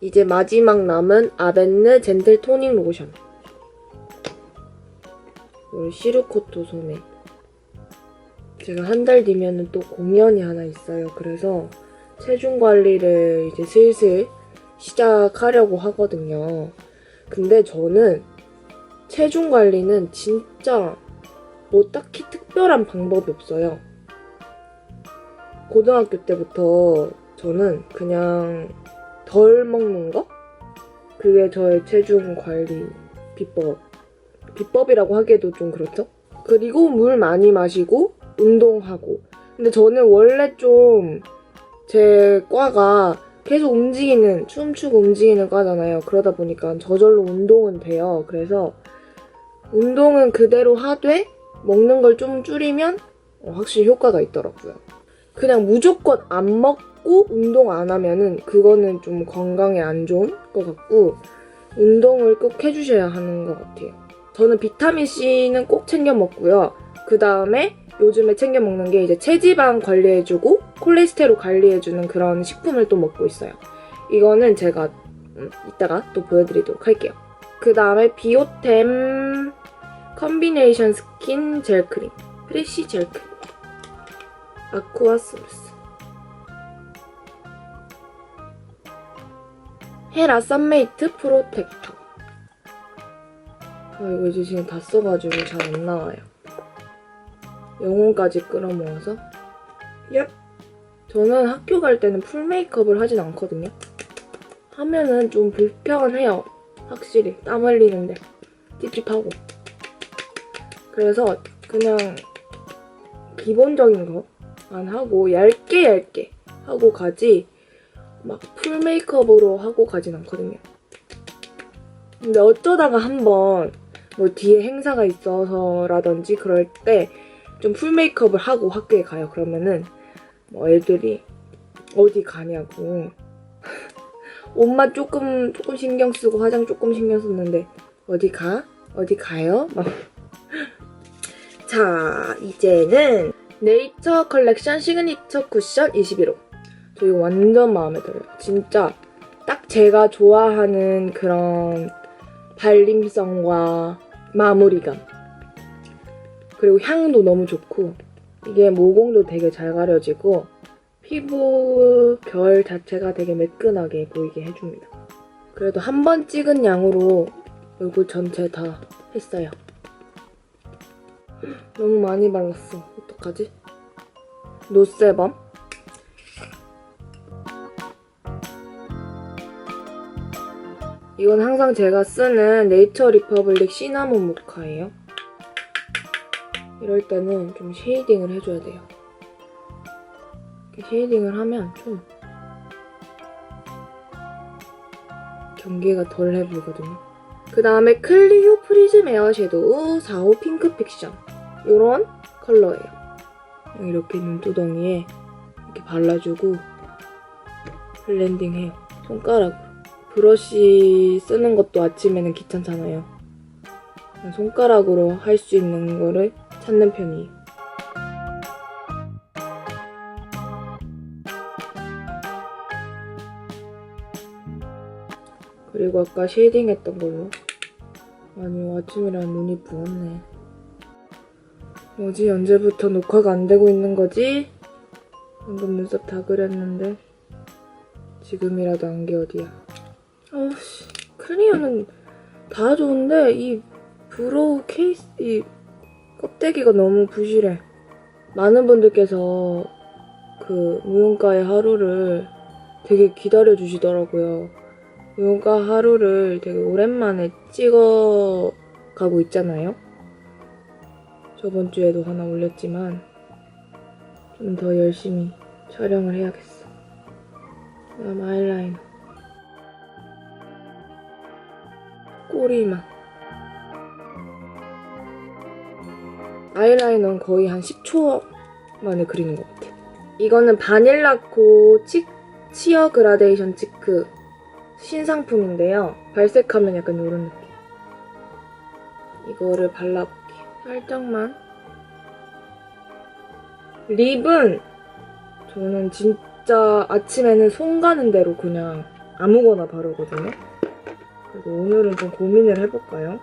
이제 마지막 남은 아벤느 젠틀 토닝 로션. 이걸 시르코토 소매. 제가 한 달 뒤면은 또 공연이 하나 있어요. 그래서 체중 관리를 이제 슬슬 시작하려고 하거든요. 근데 저는 체중 관리는 진짜 뭐 딱히 특별한 방법이 없어요. 고등학교 때부터 저는 그냥 덜 먹는 거? 그게 저의 체중 관리 비법. 비법이라고 하기에도 좀 그렇죠? 그리고 물 많이 마시고 운동하고. 근데 저는 원래 좀 제 과가 계속 움직이는, 춤추고 움직이는 과잖아요. 그러다 보니까 저절로 운동은 돼요. 그래서 운동은 그대로 하되 먹는 걸 좀 줄이면 어, 확실히 효과가 있더라고요. 그냥 무조건 안 먹 고 운동 안 하면은 그거는 좀 건강에 안 좋은 것 같고 운동을 꼭 해주셔야 하는 것 같아요. 저는 비타민 C는 꼭 챙겨 먹고요. 그 다음에 요즘에 챙겨 먹는 게 이제 체지방 관리해주고 콜레스테롤 관리해주는 그런 식품을 또 먹고 있어요. 이거는 제가 음, 이따가 또 보여드리도록 할게요. 그 다음에 비오템 컨비네이션 스킨 젤 크림 프레쉬 젤 크림 아쿠아 소스 헤라 썬메이트 프로텍터. 아 이거 이제 지금 다 써가지고 잘 안 나와요. 영혼까지 끌어모아서? 얍! 저는 학교 갈 때는 풀 메이크업을 하진 않거든요. 하면은 좀 불편해요. 확실히. 땀 흘리는데. 찝찝하고. 그래서 그냥 기본적인 거만 하고 얇게 얇게 하고 가지 막 풀 메이크업으로 하고 가진 않거든요. 근데 어쩌다가 한번 뭐 뒤에 행사가 있어서라든지 그럴 때 좀 풀 메이크업을 하고 학교에 가요. 그러면은 뭐 애들이 어디 가냐고 옷만 조금 조금 신경 쓰고 화장 조금 신경 썼는데 어디 가? 어디 가요? 막 자, 이제는 네이처 컬렉션 시그니처 쿠션 21호. 저 이거 완전 마음에 들어요. 진짜 딱 제가 좋아하는 그런 발림성과 마무리감. 그리고 향도 너무 좋고, 이게 모공도 되게 잘 가려지고, 피부 결 자체가 되게 매끈하게 보이게 해줍니다. 그래도 한 번 찍은 양으로 얼굴 전체 다 했어요. 너무 많이 발랐어. 어떡하지? 노세범. 이건 항상 제가 쓰는 네이처 리퍼블릭 시나몬 모카예요. 이럴 때는 좀 쉐이딩을 해줘야 돼요. 이렇게 쉐이딩을 하면 좀 경계가 덜 해 보이거든요. 그 다음에 클리오 프리즘 에어 섀도우 4호 핑크 픽션 이런 컬러예요. 이렇게 눈두덩이에 이렇게 발라주고 블렌딩 해요. 손가락으로. 브러쉬 쓰는 것도 아침에는 귀찮잖아요. 손가락으로 할 수 있는 거를 찾는 편이에요. 그리고 아까 쉐이딩 했던 걸로 아니 아침이라 눈이 부었네 뭐지 언제부터 녹화가 안 되고 있는 거지? 방금 눈썹 다 그렸는데 지금이라도 안 게 어디야 아우씨 클리어는 다 좋은데 이 브로우 케이스 이 껍데기가 너무 부실해 많은 분들께서 그 무용가의 하루를 되게 기다려 주시더라고요 요가 하루를 되게 오랜만에 찍어 가고 있잖아요. 저번 주에도 하나 올렸지만 좀 더 열심히 촬영을 해야겠어. 그다음 아이라이너. 꼬리만. 아이라이너는 거의 한 10초 만에 그리는 것 같아. 이거는 바닐라코 치, 치어 그라데이션 치크 신상품인데요. 발색하면 약간 이런 느낌. 이거를 발라볼게요. 살짝만. 립은 저는 진짜 아침에는 손 가는 대로 그냥 아무거나 바르거든요. 그래서 오늘은 좀 고민을 해볼까요?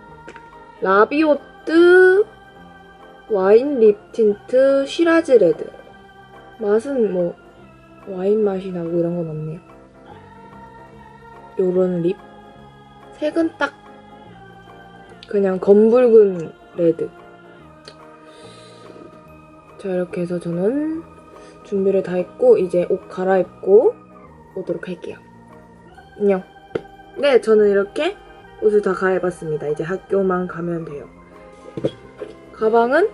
라비오트 와인 립 틴트 시라즈 레드. 맛은 뭐 와인 맛이 나고 이런 건 없네요. 요런 립. 색은 딱 그냥 검붉은 레드. 자, 이렇게 해서 저는 준비를 다 했고, 이제 옷 갈아입고 오도록 할게요. 안녕. 네, 저는 이렇게 옷을 다 갈아입었습니다. 이제 학교만 가면 돼요. 가방은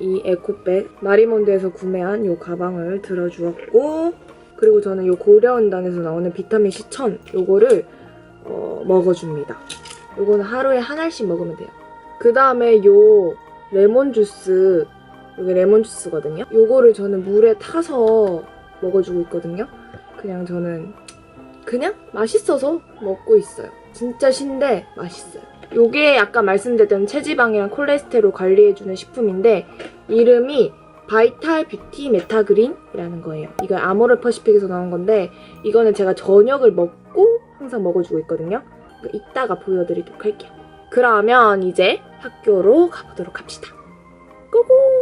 이 에코백 마리몬드에서 구매한 이 가방을 들어주었고 그리고 저는 이 고려은단에서 나오는 비타민 C1000 요거를 어, 먹어줍니다. 요거는 하루에 한 알씩 먹으면 돼요. 그 다음에 요 레몬 주스 요게 레몬 주스거든요. 요거를 저는 물에 타서 먹어주고 있거든요. 그냥 저는 그냥 맛있어서 먹고 있어요. 진짜 신데 맛있어요. 요게 아까 말씀드렸던 체지방이랑 콜레스테롤 관리해주는 식품인데 이름이 바이탈 뷰티 메타그린이라는 거예요. 이건 아모르 퍼시픽에서 나온 건데 이거는 제가 저녁을 먹고 항상 먹어주고 있거든요. 이따가 보여드리도록 할게요. 그러면 이제 학교로 가보도록 합시다. 고고!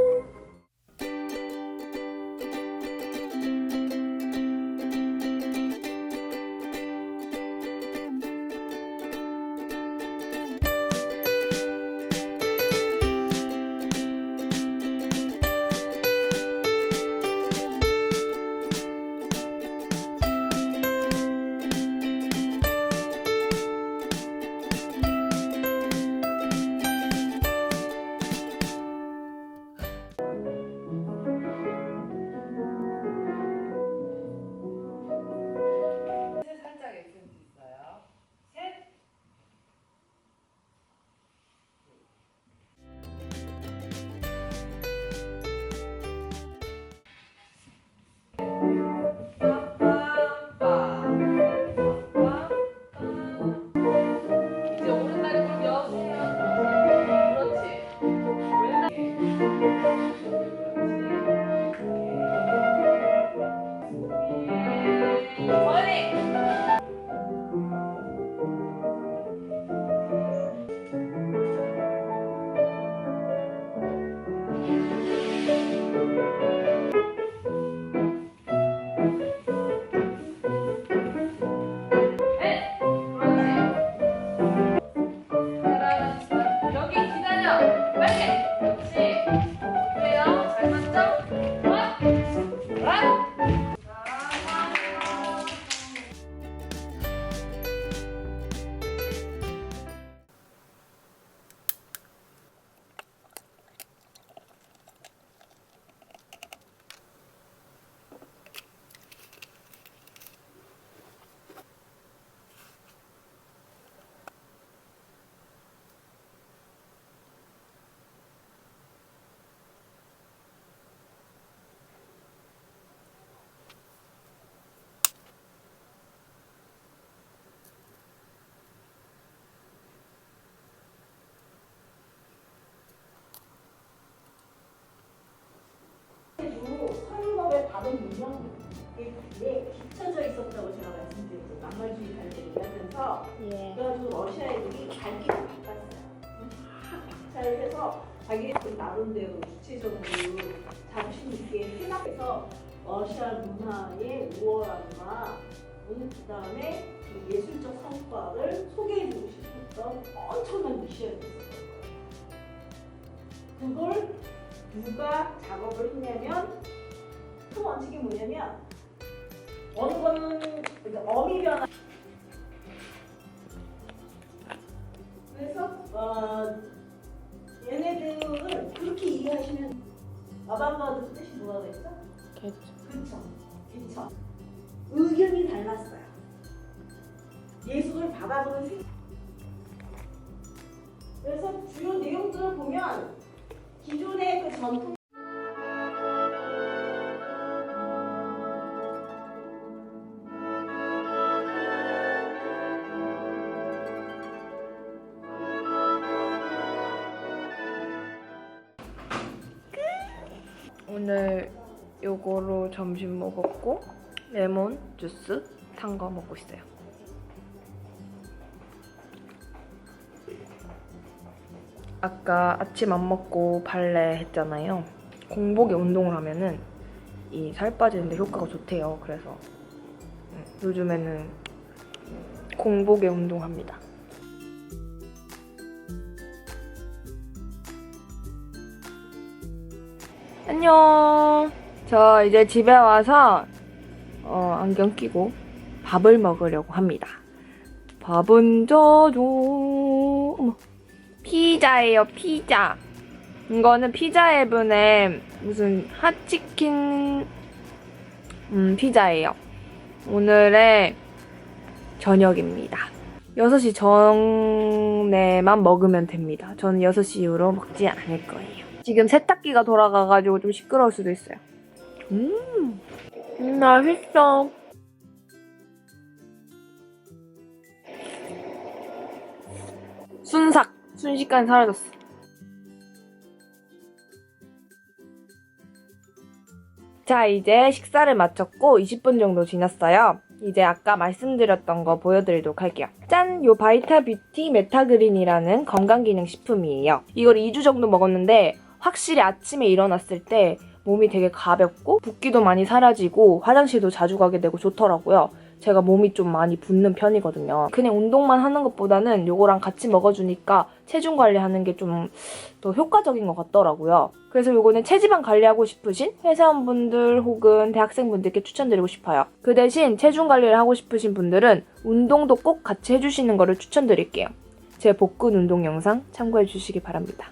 자기들 나름대로 구체적으로 자부심 있게 해나가서 러시아 문화의 우월함과 그 다음에 그 예술적 성과를 소개해주고 싶었던 엄청난 미션이 있었던 거예요. 그걸 누가 작업을 했냐면 큰 원칙이 뭐냐면 어느 거는 이제 어미 변화 그래서 어, 얘네들을 그렇게 이해하시면 아방가르드 뜻이 뭐라고 했죠? 그쵸 그쵸 의견이 달랐어요. 예술을 바라보는 생 그래서 주요 내용들을 보면 기존의 그 전통 오늘 요거로 점심 먹었고 레몬 주스 산거 먹고 있어요. 아까 아침 안 먹고 발레 했잖아요. 공복에 운동을 하면은 이 살 빠지는데 효과가 좋대요. 그래서 음, 요즘에는 공복에 운동합니다. 안녕. 저 이제 집에 와서 어, 안경 끼고 밥을 먹으려고 합니다. 밥은 저도 어머, 피자예요, 피자. 이거는 피자 앱은의 무슨 핫치킨 음, 피자예요. 오늘의 저녁입니다. 6시 전에만 먹으면 됩니다. 저는 6시 이후로 먹지 않을 거예요. 지금 세탁기가 돌아가가지고 좀 시끄러울 수도 있어요. 음, 음 맛있어. 순삭. 순식간에 사라졌어. 자, 이제 식사를 마쳤고 20분 정도 지났어요. 이제 아까 말씀드렸던 거 보여드리도록 할게요. 짠! 요 바이타 뷰티 메타그린이라는 건강기능식품이에요. 이걸 2주 정도 먹었는데 확실히 아침에 일어났을 때 몸이 되게 가볍고 붓기도 많이 사라지고 화장실도 자주 가게 되고 좋더라고요. 제가 몸이 좀 많이 붓는 편이거든요. 그냥 운동만 하는 것보다는 요거랑 같이 먹어주니까 체중 관리하는 게 좀 더 효과적인 것 같더라고요. 그래서 요거는 체지방 관리하고 싶으신 회사원분들 혹은 대학생분들께 추천드리고 싶어요. 그 대신 체중 관리를 하고 싶으신 분들은 운동도 꼭 같이 해주시는 거를 추천드릴게요. 제 복근 운동 영상 참고해 주시기 바랍니다.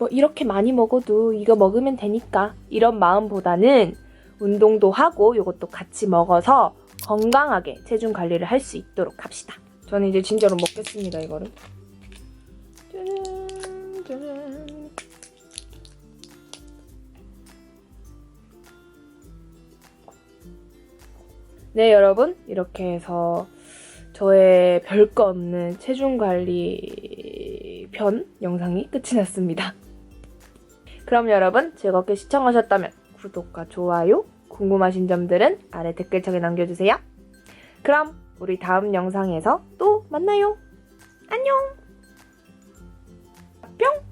뭐 이렇게 많이 먹어도 이거 먹으면 되니까 이런 마음보다는 운동도 하고 이것도 같이 먹어서 건강하게 체중 관리를 할 수 있도록 합시다. 저는 이제 진짜로 먹겠습니다, 이거를. 짜잔, 짜잔. 네, 여러분. 이렇게 해서 저의 별거 없는 체중 관리 편 영상이 끝이 났습니다. 그럼 여러분 즐겁게 시청하셨다면 구독과 좋아요, 궁금하신 점들은 아래 댓글창에 남겨주세요. 그럼 우리 다음 영상에서 또 만나요. 안녕! 뿅!